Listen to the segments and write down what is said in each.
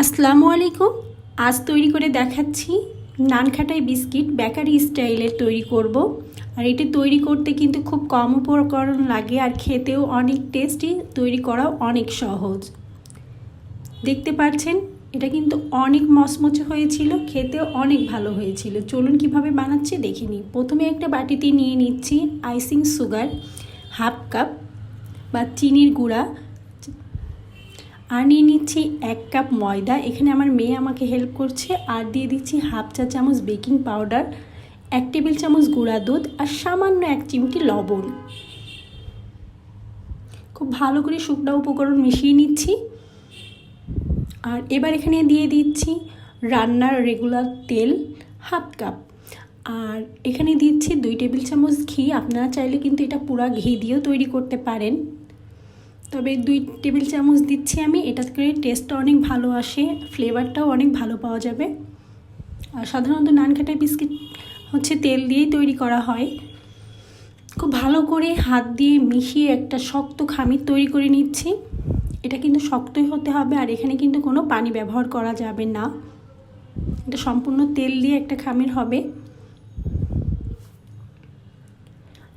আসসালামু আলাইকুম। আজ তৈরি করে দেখাচ্ছি নানখাটাই বিস্কিট বেকারি স্টাইলের তৈরি করব। আর এটি তৈরি করতে কিন্তু খুব কম উপকরণ লাগে আর খেতেও অনেক টেস্টি তৈরি করাও অনেক সহজ। দেখতে পাচ্ছেন, এটা কিন্তু অনেক মচমচে হয়েছিল, খেতেও অনেক ভালো হয়েছিল। চলুন কীভাবে বানাচ্ছি দেখে নিই। প্রথমে একটা বাটিতে নিয়ে নিচ্ছি আইসিং সুগার, হাফ কাপ বা চিনির গুঁড়া আর নিয়ে নিচ্ছি এক কাপ ময়দা। এখানে আমার মেয়ে আমাকে হেল্প করছে। আর দিয়ে দিচ্ছি হাফ চা চামচ বেকিং পাউডার এক টেবিল চামচ গুঁড়া দুধ আর সামান্য এক চিমটি লবণ। খুব ভালো করে শুকনা উপকরণ মিশিয়ে নিচ্ছি। আর এবার এখানে দিয়ে দিচ্ছি রান্নার রেগুলার তেল হাফ কাপ আর এখানে দিচ্ছি দুই টেবিল চামচ ঘি। আপনারা চাইলে কিন্তু এটা পুরা ঘি দিয়েও তৈরি করতে পারেন। তবে দুই টেবিল চামচ দিচ্ছি আমি। এটা করে টেস্টটা অনেক ভালো আসে ফ্লেভারটাও অনেক ভালো পাওয়া যাবে। আর সাধারণত নানকাটা বিস্কিট হচ্ছে তেল দিয়েই তৈরি করা হয়। খুব ভালো করে হাত দিয়ে মিশিয়ে একটা শক্ত খামির তৈরি করে নিচ্ছি। এটা কিন্তু শক্তই হতে হবে আর এখানে কিন্তু কোনো পানি ব্যবহার করা যাবে না। এটা সম্পূর্ণ তেল দিয়ে একটা খামির হবে।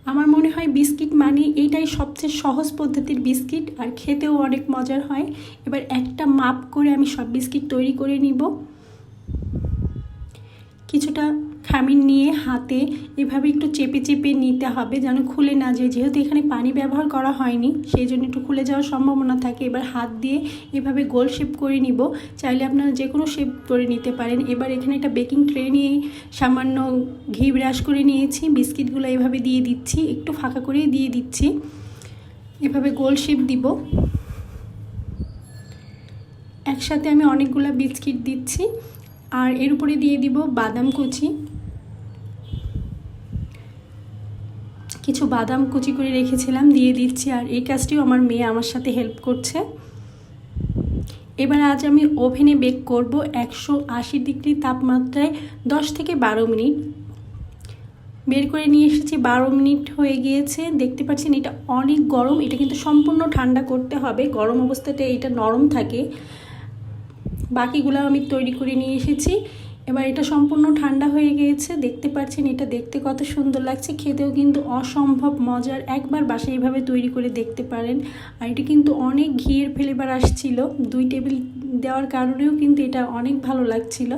আমার মনে হয় বিস্কিট মানে এইটাই সবচেয়ে সহজ পদ্ধতির বিস্কিট, আর খেতেও অনেক মজার হয়। এবার একটা মাপ করে আমি সব বিস্কিট তৈরি করে নিব। কিছুটা খামির নিয়ে হাতে এভাবে একটু চেপে চেপে নিতে হবে যেন খুলে না যায়। যেহেতু এখানে পানি ব্যবহার করা হয়নি, সেই জন্য একটু খুলে যাওয়ার সম্ভাবনা থাকে। এবার হাত দিয়ে এভাবে গোল শেপ করে নিব। চাইলে আপনারা যে কোনো শেপ করে নিতে পারেন। এবার এখানে একটা বেকিং ট্রে নিয়ে সামান্য ঘি ব্রাশ করে নিয়েছি। বিস্কিটগুলো এভাবে দিয়ে দিচ্ছি। একটু ফাঁকা করে দিয়ে দিচ্ছি। এভাবে গোল শেপ দিব। একসাথে আমি অনেকগুলো বিস্কিট দিচ্ছি। আর এর উপরে দিয়ে দিব বাদাম কুচি। কিছু বাদাম কুচি করে রেখেছিলাম, দিয়ে দিচ্ছি। আর এই কাজটিও আমার মেয়ে আমার সাথে হেল্প করছে। এবার আজ আমি ওভেনে বেক করব একশো আশি ডিগ্রি তাপমাত্রায় দশ থেকে বারো মিনিট। বের করে নিয়ে এসেছি, বারো মিনিট হয়ে গিয়েছে। দেখতে পাচ্ছেন এটা অনেক গরম, এটা কিন্তু সম্পূর্ণ ঠান্ডা করতে হবে। গরম অবস্থাতে এটা নরম থাকে। বাকিগুলো আমি তৈরি করে নিয়ে এসেছি। এবার এটা সম্পূর্ণ ঠান্ডা হয়ে গিয়েছে। দেখতে পাচ্ছেন, এটা দেখতে কত সুন্দর লাগছে। খেতেও কিন্তু অসম্ভব মজার। একবার বাসায় এইভাবে তৈরি করে দেখতে পারেন। আর এটা কিন্তু অনেক ঘিয়ের ফ্লেভার আসছিল। দুই টেবিল দেওয়ার কারণেও কিন্তু এটা অনেক ভালো লাগছিল।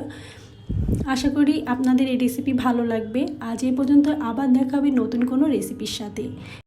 আশা করি আপনাদের এই রেসিপি ভালো লাগবে। আজ এই পর্যন্ত আবার দেখাবে নতুন কোনো রেসিপির সাথে।